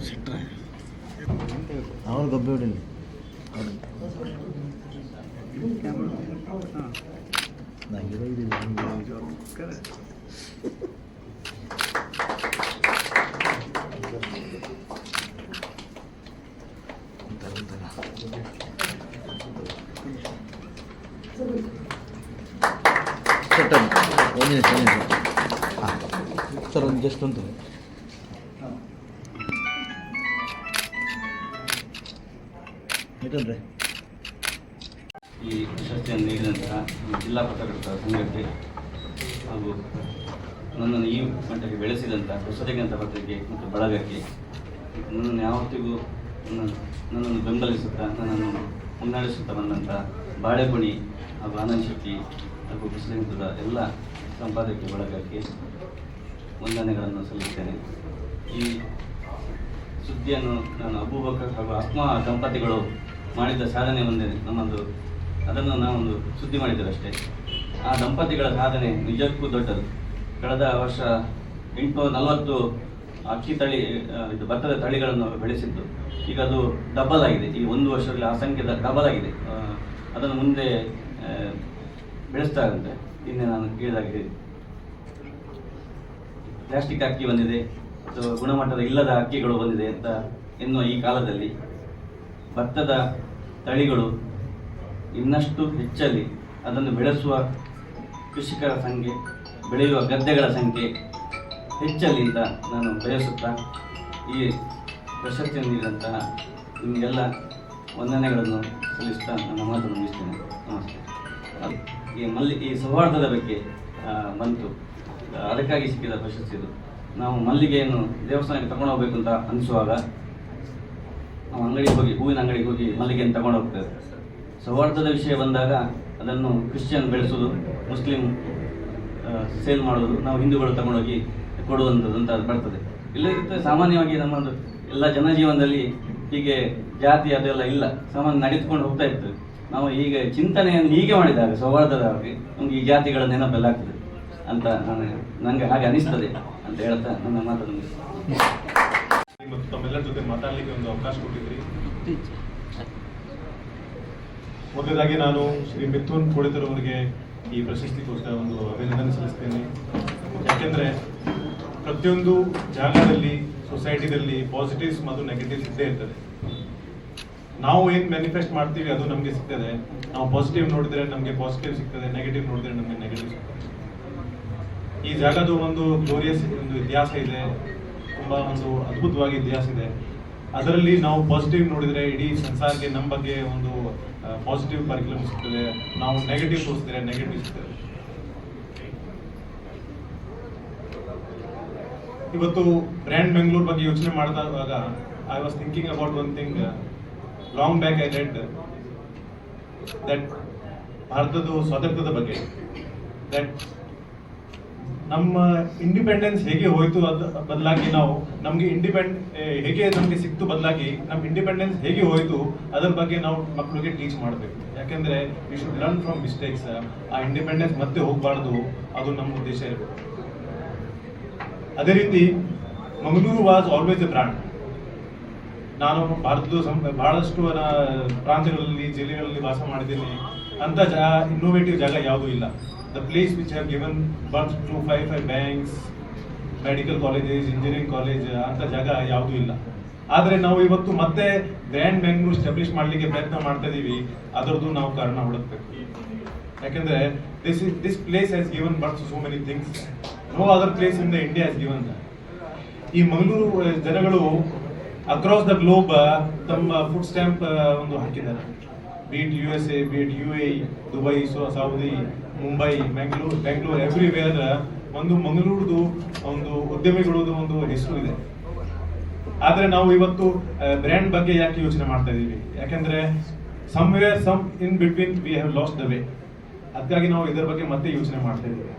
색깔 나올 건별이네 나 이런 일이 많은 거 చెట్టండి ఓన్లీ చెల్లించండి sir just ఉంటుంది ಇಟ್ಟನ್ರಿ ಈ ಪ್ರಶಸ್ತಿಯನ್ನು ನೀಡಿದಂತಹ ಜಿಲ್ಲಾ ಪತ್ರಕರ್ತರ ಸಂಘಕ್ಕೆ ಹಾಗೂ ನನ್ನನ್ನು ಈ ಮಟ್ಟಕ್ಕೆ ಬೆಳೆಸಿದಂಥ ಹೊಸದಿಗಂತ ಪತ್ರಿಕೆ ಮತ್ತು ಬಳಗಕ್ಕೆ ನನ್ನನ್ನು ಯಾವತ್ತಿಗೂ ನನ್ನ ನನ್ನನ್ನು ಬೆಂಬಲಿಸುತ್ತಾ, ನನ್ನನ್ನು ಮುನ್ನಡೆಸುತ್ತಾ ಬಂದಂಥ ಬಾಳೆಗುಣಿ ಹಾಗೂ ಆನಂದ್ ಶೆಟ್ಟಿ ಹಾಗೂ ಹೊಸದಿಗಂತದ ಎಲ್ಲ ಸಂಪಾದಕೀಯ ಬಳಗಕ್ಕೆ ವಂದನೆಗಳನ್ನು ಸಲ್ಲಿಸುತ್ತೇನೆ. ಈ ಸುದ್ದಿಯನ್ನು ನಾನು ಅಬೂಬಕರ್ ಹಾಗೂ ಆತ್ಮ ದಂಪತಿಗಳು ಮಾಡಿದ ಸಾಧನೆ ಒಂದೇ ನಮ್ಮೊಂದು, ಅದನ್ನು ನಾವೊಂದು ಸುದ್ದಿ ಮಾಡಿದ್ದೇವೆ ಅಷ್ಟೇ ಆ ದಂಪತಿಗಳ ಸಾಧನೆ ನಿಜಕ್ಕೂ ದೊಡ್ಡದು. ಕಳೆದ ವರ್ಷ ಎಂಟುನೂರ ನಲವತ್ತು ಅಕ್ಕಿ ತಳಿ ಇದು ಭತ್ತದ ತಳಿಗಳನ್ನು ಬೆಳೆಸಿದ್ದು. ಈಗ ಅದು ಡಬಲ್ ಆಗಿದೆ ಈ ಒಂದು ವರ್ಷದಲ್ಲಿ ಆ ಸಂಖ್ಯೆ ಡಬಲ್ ಆಗಿದೆ ಅದನ್ನು ಮುಂದೆ ಬೆಳೆಸ್ತಾ ಇನ್ನೇ ನಾನು ಕೇಳಿದಾಗಿದೆ ಪ್ಲಾಸ್ಟಿಕ್ ಅಕ್ಕಿ ಬಂದಿದೆ, ಅಥವಾ ಗುಣಮಟ್ಟದ ಇಲ್ಲದ ಅಕ್ಕಿಗಳು ಬಂದಿದೆ ಅಂತ ಎನ್ನುವ ಈ ಕಾಲದಲ್ಲಿ ಭತ್ತದ ತಳಿಗಳು ಇನ್ನಷ್ಟು ಹೆಚ್ಚಲಿ ಅದನ್ನು ಬೆಳೆಸುವ ಕೃಷಿಕರ ಸಂಖ್ಯೆ, ಬೆಳೆಯುವ ಗದ್ದೆಗಳ ಸಂಖ್ಯೆ ಹೆಚ್ಚಲಿ ಅಂತ ನಾನು ಬಯಸುತ್ತಾ ಈ ಪ್ರಶಸ್ತಿಯನ್ನು ನೀಡಿದಂತಹ ನಿಮಗೆಲ್ಲ ವಂದನೆಗಳನ್ನು ಸಲ್ಲಿಸ್ತಾ ನನ್ನ ಮಾತು ಮುಗಿಸ್ತೇನೆ. ನಮಸ್ತೆ. ಈ ಮಲ್ಲಿ ಈ ಸೌಹಾರ್ದದ ಬಗ್ಗೆ ಬಂತು. ಅದಕ್ಕಾಗಿ ಸಿಕ್ಕಿದ ಪ್ರಶಸ್ತಿ ಇದು ನಾವು ಮಲ್ಲಿಗೆಯನ್ನು ದೇವಸ್ಥಾನಕ್ಕೆ ತಗೊಂಡೋಗ್ಬೇಕು ಅಂತ ಅನಿಸುವಾಗ ನಾವು ಅಂಗಡಿಗೆ ಹೋಗಿ, ಹೂವಿನ ಅಂಗಡಿಗೆ ಹೋಗಿ ಮಲ್ಲಿಗೆಯನ್ನು ತಗೊಂಡು ಹೋಗ್ತೇವೆ. ಸೌಹಾರ್ದದ ವಿಷಯ ಬಂದಾಗ ಅದನ್ನು ಕ್ರಿಶ್ಚಿಯನ್ ಬೆಳೆಸೋದು, ಮುಸ್ಲಿಂ ಸೇಲ್ ಮಾಡೋದು, ನಾವು ಹಿಂದೂಗಳು ತಗೊಂಡೋಗಿ ಕೊಡುವಂಥದ್ದು ಅಂತ ಬರ್ತದೆ. ಇಲ್ಲದಿದ್ದರೆ ಸಾಮಾನ್ಯವಾಗಿ ನಮ್ಮದು ಎಲ್ಲ ಜನಜೀವನದಲ್ಲಿ ಹೀಗೆ ಜಾತಿ ಅದೆಲ್ಲ ಇಲ್ಲ. ಸಾಮಾನ್ಯ ನಡೆದುಕೊಂಡು ಹೋಗ್ತಾ ಇತ್ತು ನಾವು ಈಗ ಚಿಂತನೆಯನ್ನು ಹೀಗೆ ಮಾಡಿದಾಗ, ಸೌಹಾರ್ದದ ಹಾಗೆ ನಮ್ಗೆ ಈ ಜಾತಿಗಳ ನೆನಪೆಲ್ಲ ಆಗ್ತದೆ ಅಂತ ನಾನು ನನಗೆ ಹಾಗೆ ಅನಿಸ್ತದೆ ಅಂತ ಹೇಳ್ತಾ ನನ್ನ ಮಾತನ್ನು ಜೊತೆ ಮಾತಾಡಲಿಕ್ಕೆ ಒಂದು ಅವಕಾಶ ಕೊಟ್ಟಿದ್ರಿ? ಮೊದಲದಾಗಿ ನಾನು ಶ್ರೀ ಮಿಥುನ್ ಕೋಡಿತರ್ ಅವರಿಗೆ ಈ ಪ್ರಶಸ್ತಿಗೋಸ್ಕರ ಒಂದು ಅಭಿನಂದನೆ ಸಲ್ಲಿಸ್ತೇನೆ. ಯಾಕೆಂದ್ರೆ ಪ್ರತಿಯೊಂದು ಜಾಗದಲ್ಲಿ ಸೊಸೈಟಿದಲ್ಲಿ ಪಾಸಿಟಿವ್ಸ್ ಮತ್ತು ನೆಗೆಟಿವ್ಸ್ ಇದ್ದೇ ಇರ್ತದೆ. ನಾವು ಏನ್ ಮ್ಯಾನಿಫೆಸ್ಟ್ ಮಾಡ್ತೀವಿ ಅದು ನಮಗೆ ಸಿಗ್ತದೆ. ನಾವು ಪಾಸಿಟಿವ್ ನೋಡಿದ್ರೆ ನಮಗೆ ಪಾಸಿಟಿವ್ ಸಿಗ್ತದೆ ನೆಗೆಟಿವ್ ನೋಡಿದ್ರೆ ನಮಗೆ ನೆಗೆಟಿವ್ ಸಿಗ್ತದೆ. ಈ ಜಾಗದ ಒಂದು ಗ್ಲೋರಿಯಸ್ ಒಂದು ಇತಿಹಾಸ ಇದೆ. ತುಂಬಾ ಒಂದು ಅದ್ಭುತವಾಗಿ ಇತಿಹಾಸ ಇದೆ. ಅದರಲ್ಲಿ ನಾವು ಪಾಸಿಟಿವ್ ನೋಡಿದ್ರೆ ಇಡೀ ಸಂಸಾರಕ್ಕೆ ನಮ್ಮ ಬಗ್ಗೆ ಒಂದು ಪಾಸಿಟಿವ್ ಕರಿಕ್ಯುಲಮ್ ಸಿಗ್ತದೆ. ನಾವು ನೆಗೆಟಿವ್ ತೋರಿಸಿದ್ರೆ ನೆಗೆಟಿವ್ ಸಿಗ್ತದೆ. ಇವತ್ತು ಬ್ರ್ಯಾಂಡ್ ಬೆಂಗಳೂರು ಬಗ್ಗೆ ಯೋಚನೆ ಮಾಡ್ತಾ ಮಾಡಿದಾಗ I was thinking about one thing long back I read that ಭಾರತದ ಸ್ವಾತಂತ್ರ್ಯದ ಬಗ್ಗೆ ದಟ್ ನಮ್ಮ ಇಂಡಿಪೆಂಡೆನ್ಸ್ ಹೇಗೆ ಹೋಯ್ತು ಅದ ಬದಲಾಗಿ ನಾವು, ನಮ್ಗೆ ಇಂಡಿಪೆಂಡ್ ಹೇಗೆ ನಮ್ಗೆ ಸಿಕ್ತು ಬದಲಾಗಿ ನಮ್ಮ ಇಂಡಿಪೆಂಡೆನ್ಸ್ ಹೇಗೆ ಹೋಯ್ತು, ಅದರ ಬಗ್ಗೆ ನಾವು ಮಕ್ಕಳಿಗೆ ಟೀಚ್ ಮಾಡಬೇಕು. ಯಾಕೆಂದ್ರೆ we should learn from mistakes ಆ ಇಂಡಿಪೆಂಡೆನ್ಸ್ ಮತ್ತೆ ಹೋಗಬಾರ್ದು. ಅದು ನಮ್ಮ ಉದ್ದೇಶ ಇರಬೇಕು. ಅದೇ ರೀತಿ, Mangaluru was always a brand ನಾನು ಭಾರತದ ಸಂ- ಬಹಳಷ್ಟು ಪ್ರಾಂತ್ಯಗಳಲ್ಲಿ, ಜಿಲ್ಲೆಗಳಲ್ಲಿ ವಾಸ ಮಾಡಿದ್ದೀನಿ. ಅಂತ ಜ ಇನ್ನೋವೇಟಿವ್ ಜಾಗ ಯಾವುದೂ ಇಲ್ಲ. The place which have given birth to five five banks medical colleges engineering college ಅಂತ ಜಾಗ ಯಾವುದೂ ಇಲ್ಲ. ಆದರೆ ನಾವು ಇವತ್ತು ಮತ್ತೆ ಗ್ರ್ಯಾಂಡ್ ಬೆಂಗಳೂರು ಸ್ಟಾಬ್ಲಿಷ್ ಮಾಡಲಿಕ್ಕೆ ಪ್ರಯತ್ನ ಮಾಡ್ತಾ ಇದೀವಿ. ಅದರದ್ದು ನಾವು ಕಾರಣ ಹುಡುಕ್ಬೇಕು. ಯಾಕಂದ್ರೆ this is this place has given birth so many things no other place in the India has given ಈ ಮಂಗಳೂರು ಜನಗಳು ಅಕ್ರಾಸ್ ದ ಗ್ಲೋಬ್ ತಮ್ಮ ಫುಡ್ ಸ್ಟ್ಯಾಂಪ್ ಒಂದು ಹಾಕಿದ್ದಾರೆ. Be it U S A be it U A Dubai Saudi Mumbai Bengaluru Bengaluru everywhere ಒಂದು ಮಂಗಳೂರುದು ಒಂದು ಉದ್ಯಮಿಗಳದು ಒಂದು ಹೆಸರು ಇದೆ. ಆದರೆ ನಾವು ಇವತ್ತು ಬ್ರ್ಯಾಂಡ್ ಬಗ್ಗೆ ಯಾಕೆ ಯೋಚನೆ ಮಾಡ್ತಾ ಇದ್ದೀವಿ ಯಾಕೆಂದ್ರೆ some in between we have lost the way ಅದಕ್ಕಾಗಿ ನಾವು ಇದರ ಬಗ್ಗೆ ಮತ್ತೆ ಯೋಚನೆ ಮಾಡ್ತಾ ಇದ್ದೀವಿ